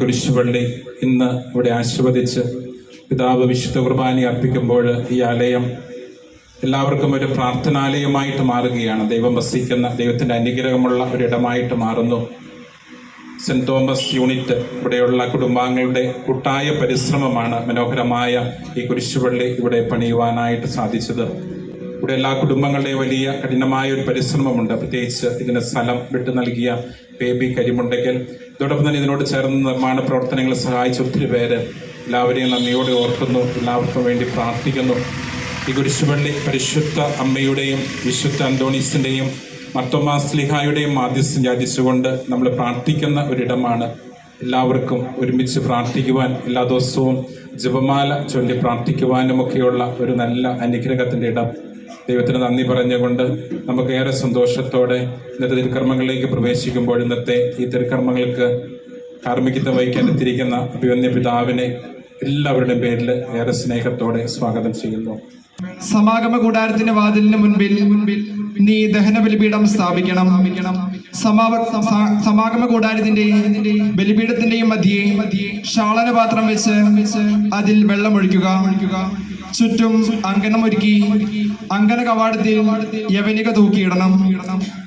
കുരിശുപള്ളി ഇന്ന് ഇവിടെ ആശീർവദിച്ച് പിതാവ് വിശുദ്ധ കുർബാനി അർപ്പിക്കുമ്പോൾ ഈ ആലയം എല്ലാവർക്കും ഒരു പ്രാർത്ഥനാലയമായിട്ട് മാറുകയാണ്. ദൈവം വസിക്കുന്ന ദൈവത്തിന്റെ അനുഗ്രഹമുള്ള ഒരിടമായിട്ട് മാറുന്നു. സെന്റ് തോമസ് യൂണിറ്റ് ഇവിടെയുള്ള കുടുംബാംഗങ്ങളുടെ കൂട്ടായ പരിശ്രമമാണ് മനോഹരമായ ഈ കുരിശുപള്ളി ഇവിടെ പണിയുവാനായിട്ട് സാധിച്ചത്. ഇവിടെ എല്ലാ കുടുംബങ്ങളുടെയും വലിയ കഠിനമായ ഒരു പരിശ്രമമുണ്ട്. പ്രത്യേകിച്ച് ഇതിന് സ്ഥലം വിട്ടു നൽകിയ ബേബി കരിമുണ്ടയ്ക്കൽ. ഇതോടൊപ്പം തന്നെ ഇതിനോട് ചേർന്ന് നിർമ്മാണ പ്രവർത്തനങ്ങൾ സഹായിച്ച ഒത്തിരി പേര് എല്ലാവരെയും നന്ദിയോടെ ഓർക്കുന്നു. എല്ലാവർക്കും വേണ്ടി പ്രാർത്ഥിക്കുന്നു. ഈ കുരിശുപള്ളി പരിശുദ്ധ അമ്മയുടെയും വിശുദ്ധ അന്തോണീസിന്റെയും മർത്തോമാസ്ലിഹായുടെയും മാധ്യസ്ഥം യാചിച്ചുകൊണ്ട് നമ്മൾ പ്രാർത്ഥിക്കുന്ന ഒരിടമാണ്. എല്ലാവർക്കും ഒരുമിച്ച് പ്രാർത്ഥിക്കുവാൻ എല്ലാ ദിവസവും ജപമാല ചൊല്ലി പ്രാർത്ഥിക്കുവാനുമൊക്കെയുള്ള ഒരു നല്ല അനുഗ്രഹത്തിന്റെ ഇടം. ദൈവത്തിന് നന്ദി പറഞ്ഞുകൊണ്ട് നമുക്ക് ഏറെ സന്തോഷത്തോടെ ഇന്നത്തെ തിരുക്കർമ്മങ്ങളിലേക്ക് പ്രവേശിക്കുമ്പോൾ ഇന്നത്തെ ഈ തിരുക്കർമ്മങ്ങൾക്ക് കാർമ്മികത്വം വഹിക്കാൻ എത്തിയിരിക്കുന്ന അഭിവന്യ പിതാവിനെ എല്ലാവരുടെയും പേരിൽ ഏറെ സ്നേഹത്തോടെ സ്വാഗതം ചെയ്യുന്നു. സമാഗമ കൂടാരത്തിന്റെ വാതിലിന് മുൻപിൽ മുൻപിൽ നീ ദഹന ബലിപീഠം സ്ഥാപിക്കണം. സമാഗമ കൂടാരത്തിന്റെയും ബലിപീഠത്തിന്റെയും മധ്യേ ശാളന പാത്രം വെച്ച് അതിൽ വെള്ളം ഒഴിക്കുക. ചുറ്റും അങ്കണം ഒരുക്കി അങ്കന കവാടത്തിൽ യവനിക തൂക്കിയിടണം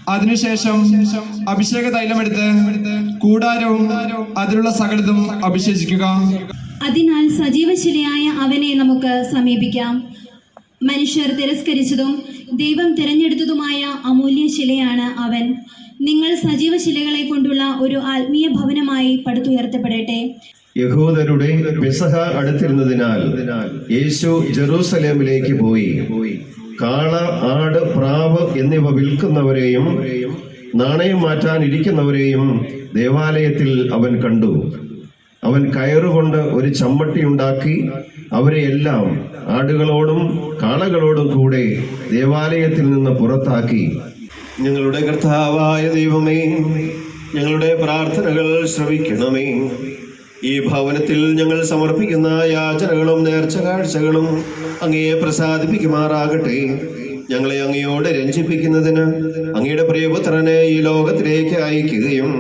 അതിനുശേഷം അഭിഷേക തൈലമെടുത്ത് കൂടാരവും അതിലുള്ള സകലതും അഭിഷേചിക്കുക. അതിനാൽ സജീവശിലയായ അവനെ നമുക്ക് സമീപിക്കാം. മനുഷ്യർ തിരസ്കരിച്ചതും ദൈവം തിരഞ്ഞെടുത്തതുമായ അമൂല്യ ശിലയാണ് അവൻ. നിങ്ങൾ സജീവ ശിലകളെ കൊണ്ടുള്ള ഒരു ആത്മീയ ഭവനമായി പടുത്തുയർത്തപ്പെടട്ടെ. യഹൂദരുടെ പെസഹ അടുത്തിരുന്നതിനാൽ യേശു ജെറൂസലേമിലേക്ക് പോയി. കാള ആട് പ്രാവ് എന്നിവ വിൽക്കുന്നവരെയും നാണയം മാറ്റാൻ ഇരിക്കുന്നവരെയും ദേവാലയത്തിൽ അവൻ കണ്ടു. അവൻ കയറുകൊണ്ട് ഒരു ചമ്മട്ടി ഉണ്ടാക്കി അവരെ എല്ലാം ആടുകളോടും കാളകളോടും കൂടെ ദേവാലയത്തിൽ നിന്ന് പുറത്താക്കി. ഞങ്ങളുടെ കർത്താവായ ദൈവമേ ഞങ്ങളുടെ പ്രാർത്ഥനകൾ ശ്രവിക്കണമേ. ഈ ഭവനത്തിൽ ഞങ്ങൾ സമർപ്പിക്കുന്ന യാചനകളും നേർച്ച കാഴ്ചകളും അങ്ങയെ പ്രസാദിപ്പിക്കുമാറാകട്ടെ. ഞങ്ങളെ അങ്ങയോട് രഞ്ജിപ്പിക്കുന്നതിന് അങ്ങയുടെ പ്രിയപുത്രനെ ഈ ലോകത്തിലേക്ക് അയക്കുകയും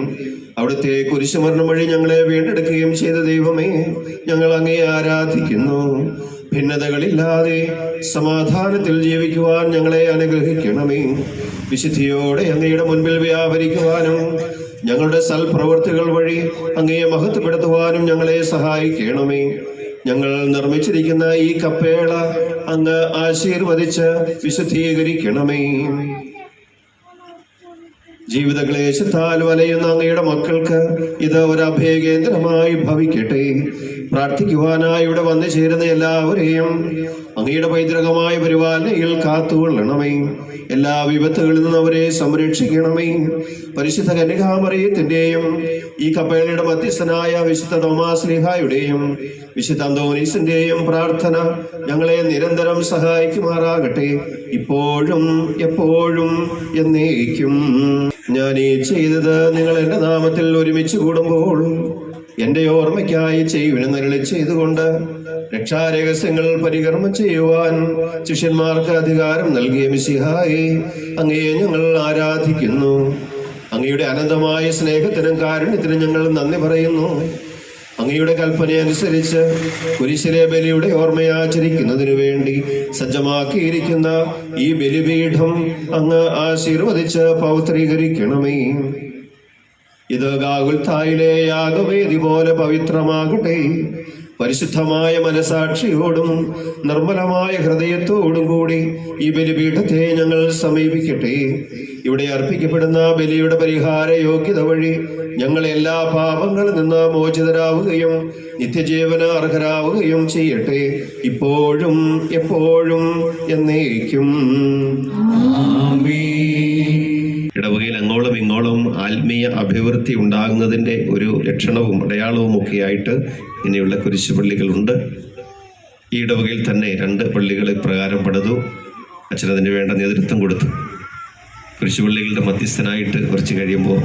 അവിടുത്തെ കുരിശുമരണം വഴി ഞങ്ങളെ വീണ്ടെടുക്കുകയും ചെയ്ത ദൈവമേ ഞങ്ങൾ അങ്ങയെ ആരാധിക്കുന്നു. ഭിന്നതകളില്ലാതെ സമാധാനത്തിൽ ജീവിക്കുവാൻ ഞങ്ങളെ അനുഗ്രഹിക്കണമേ. വിശുദ്ധിയോടെ അങ്ങയുടെ മുൻപിൽ വ്യാപരിക്കുവാനും ഞങ്ങളുടെ സൽപ്രവർത്തികൾ വഴി അങ്ങയെ മഹത്വപ്പെടുത്തുവാനും ഞങ്ങളെ സഹായിക്കണമേ. ഞങ്ങൾ നിർമ്മിച്ചിരിക്കുന്ന ഈ കപ്പേള അങ്ങ് ആശീർവദിച്ച് വിശുദ്ധീകരിക്കണമേ. ജീവിത ക്ലേശത്താൽ വലയുന്ന അങ്ങയുടെ മക്കൾക്ക് ഇത് ഒരു അഭയകേന്ദ്രമായി ഭവിക്കട്ടെ. പ്രാർത്ഥിക്കുവാനായി ഇവിടെ വന്നു ചേരുന്ന എല്ലാവരെയും അങ്ങയുടെ പൈതൃകമായ പരിപാലനയിൽ കാത്തുകൊള്ളണമേ. എല്ലാ വിപത്തുകളിൽ നിന്നും അവരെ സംരക്ഷിക്കണമേ. പരിശുദ്ധ കന്യകാമറിയത്തിന്റെയും ഈ കപ്പേളയുടെ മധ്യസ്ഥനായ വിശുദ്ധ തോമാസ്ലിഹായുടെയും വിശുദ്ധ അന്തോനീസിന്റെയും പ്രാർത്ഥന ഞങ്ങളെ നിരന്തരം സഹായിക്കുമാറാകട്ടെ. ഇപ്പോഴും എപ്പോഴും എന്നേക്കും. ഞാൻ ഈ ചെയ്തത് നിങ്ങൾ എന്റെ നാമത്തിൽ ഒരുമിച്ച് കൂടുമ്പോൾ എന്റെ ഓർമ്മയ്ക്കായി ചെയ്യുവിന് നരളി ചെയ്തുകൊണ്ട് രക്ഷാരഹസ്യങ്ങൾ പരികർമ്മം ചെയ്യുവാൻ ശിഷ്യന്മാർക്ക് അധികാരം നൽകിയ മിശിഹായി അങ്ങയെ ഞങ്ങൾ ആരാധിക്കുന്നു. അങ്ങയുടെ അനന്തമായ സ്നേഹത്തിനും കാരുണ്യത്തിനും ഞങ്ങൾ നന്ദി പറയുന്നു. അങ്ങയുടെ കൽപ്പനയനുസരിച്ച് കുരിശിലെ ബലിയുടെ ഓർമ്മയാചരിക്കുന്നതിനു വേണ്ടി സജ്ജമാക്കിയിരിക്കുന്ന ഈ ബലിപീഠം അങ്ങ് ആശീർവദിച്ച് പൗത്രീകരിക്കണമേ. ഇത് ഗാകുൽത്തായിലെ യാഗവേദി പോലെ പവിത്രമാകട്ടെ. പരിശുദ്ധമായ മനസാക്ഷിയോടും നിർമ്മലമായ ഹൃദയത്തോടും കൂടി ഈ ബലിപീഠത്തെ ഞങ്ങൾ സമീപിക്കട്ടെ. ഇവിടെ അർപ്പിക്കപ്പെടുന്ന ബലിയുടെ പരിഹാര യോഗ്യത വഴി ഞങ്ങൾ എല്ലാ പാപങ്ങളിൽ നിന്ന് മോചിതരാവുകയും നിത്യജീവന അർഹരാവുകയും ചെയ്യട്ടെ. ഇപ്പോഴും എപ്പോഴും എന്നേക്കും. ഇടവകയിൽ അങ്ങോളം ഇങ്ങോളം ആത്മീയ അഭിവൃദ്ധി ഉണ്ടാകുന്നതിന്റെ ഒരു ലക്ഷണവും അടയാളവും ഒക്കെയായിട്ട് ഇനിയുള്ള കുരിശുപള്ളികളുണ്ട്. ഈ ഇടവകയിൽ തന്നെ രണ്ട് പള്ളികൾ പ്രകാരം പടുതു അച്ഛൻ അതിന് വേണ്ട നേതൃത്വം കൊടുത്തു. കുരിശുപള്ളികളുടെ മധ്യസ്ഥനായിട്ട് കുറച്ച് കഴിയുമ്പോൾ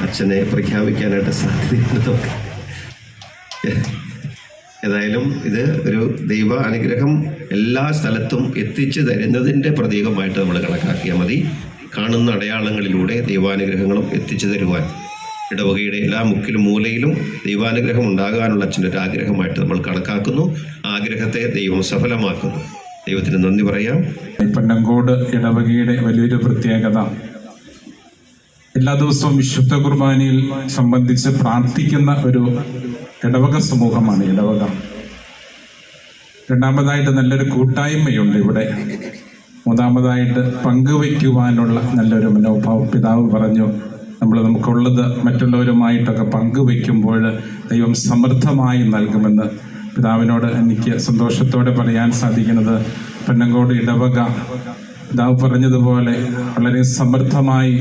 അച്ഛനെ പ്രഖ്യാപിക്കാനായിട്ട് നമുക്ക് ഏതായാലും ഇത് ഒരു ദൈവ അനുഗ്രഹം എല്ലാ സ്ഥലത്തും എത്തിച്ചു തരുന്നതിന്റെ പ്രതീകമായിട്ട് നമ്മൾ കണക്കാക്കിയാൽ മതി. കാണുന്ന അടയാളങ്ങളിലൂടെ ദൈവാനുഗ്രഹങ്ങളും എത്തിച്ചു തരുവാൻ. ഇടവകയുടെ എല്ലാ മുക്കിലും മൂലയിലും ദൈവാനുഗ്രഹം ഉണ്ടാകാനുള്ള അച്ഛന്റെ ഒരു ആഗ്രഹമായിട്ട് നമ്മൾ കണക്കാക്കുന്നു. ആഗ്രഹത്തെ ദൈവം സഫലമാക്കുന്നു. ദൈവത്തിന് നന്ദി പറയാം. പന്നങ്കോട് ഇടവകയുടെ വലിയൊരു പ്രത്യേകത. എല്ലാ ദിവസവും വിശുദ്ധ കുർബാനയിൽ സംബന്ധിച്ച് പ്രാർത്ഥിക്കുന്ന ഒരു ഇടവക സമൂഹമാണ് ഇടവക. രണ്ടാമതായിട്ട് നല്ലൊരു കൂട്ടായ്മയുണ്ട് ഇവിടെ. മൂന്നാമതായിട്ട് പങ്കുവയ്ക്കുവാനുള്ള നല്ലൊരു മനോഭാവം പിതാവ് പറഞ്ഞു. നമ്മൾ നമുക്കുള്ളത് മറ്റുള്ളവരുമായിട്ടൊക്കെ പങ്കുവയ്ക്കുമ്പോൾ ദൈവം സമൃദ്ധമായി നൽകുമെന്ന് പിതാവിനോട് എനിക്ക് സന്തോഷത്തോടെ പറയാൻ സാധിക്കുന്നത് പെണ്ണങ്കോട് ഇടവക. പിതാവ് പറഞ്ഞതുപോലെ വളരെ സമൃദ്ധമായി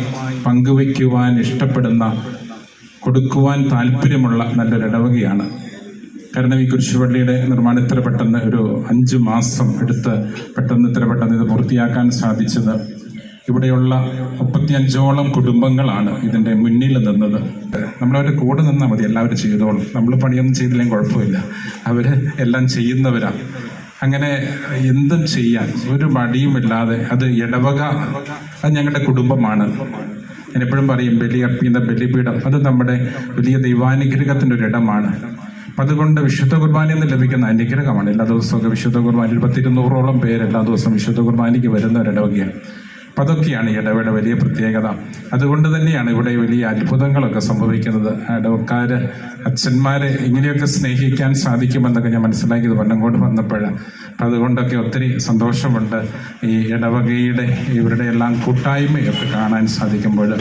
പങ്കുവയ്ക്കുവാൻ ഇഷ്ടപ്പെടുന്ന കൊടുക്കുവാൻ താല്പര്യമുള്ള നല്ലൊരു ഇടവകയാണ്. കാരണം ഈ കുരിശുപള്ളിയുടെ നിർമ്മാണം ഇത്ര പെട്ടെന്ന് ഒരു അഞ്ച് മാസം എടുത്ത് പെട്ടെന്ന് ഇത്ര പെട്ടെന്ന് ഇത് പൂർത്തിയാക്കാൻ സാധിച്ചത് ഇവിടെയുള്ള മുപ്പത്തിയഞ്ചോളം കുടുംബങ്ങളാണ് ഇതിന്റെ മുന്നിൽ നിന്നത്. നമ്മളവരുടെ കൂടെ നിന്നാൽ മതി എല്ലാവരും ചെയ്തോളും. നമ്മൾ പണിയൊന്നും ചെയ്തില്ലെങ്കിൽ കുഴപ്പമില്ല. അവർ എല്ലാം ചെയ്യുന്നവരാ. അങ്ങനെ എന്തും ചെയ്യാൻ ഒരു മടിയുമില്ലാതെ അത് ഇടവക. അത് ഞങ്ങളുടെ കുടുംബമാണ്. ഞാൻ എപ്പോഴും പറയും ബലി അർപ്പിക്കുന്ന ബലിപീഠം അത് നമ്മുടെ വലിയ ദൈവാനുഗ്രഹത്തിന്റെ ഒരു ഇടമാണ്. അതുകൊണ്ട് വിശുദ്ധ കുർബാനയിൽ നിന്ന് ലഭിക്കുന്ന അനുഗ്രഹമാണ്. എല്ലാ ദിവസവും വിശുദ്ധ കുർബാന പത്തിരുന്നൂറോളം പേര് എല്ലാ ദിവസവും വിശുദ്ധ കുർബാനയ്ക്ക് വരുന്ന ഒരു ഇടവകയാണ്. അതൊക്കെയാണ് ഇടവയുടെ വലിയ പ്രത്യേകത. അതുകൊണ്ട് തന്നെയാണ് ഇവിടെ വലിയ അത്ഭുതങ്ങളൊക്കെ സംഭവിക്കുന്നത്. ഇടവക്കാർ അച്ഛന്മാരെ ഇങ്ങനെയൊക്കെ സ്നേഹിക്കാൻ സാധിക്കുമെന്നൊക്കെ ഞാൻ മനസ്സിലാക്കിയത് പണ്ടങ്ങോട്ട് വന്നപ്പോൾ അതുകൊണ്ടൊക്കെ ഒത്തിരി സന്തോഷമുണ്ട് ഈ ഇടവകയുടെ ഇവരുടെ എല്ലാം കൂട്ടായ്മയൊക്കെ കാണാൻ സാധിക്കുമ്പോൾ.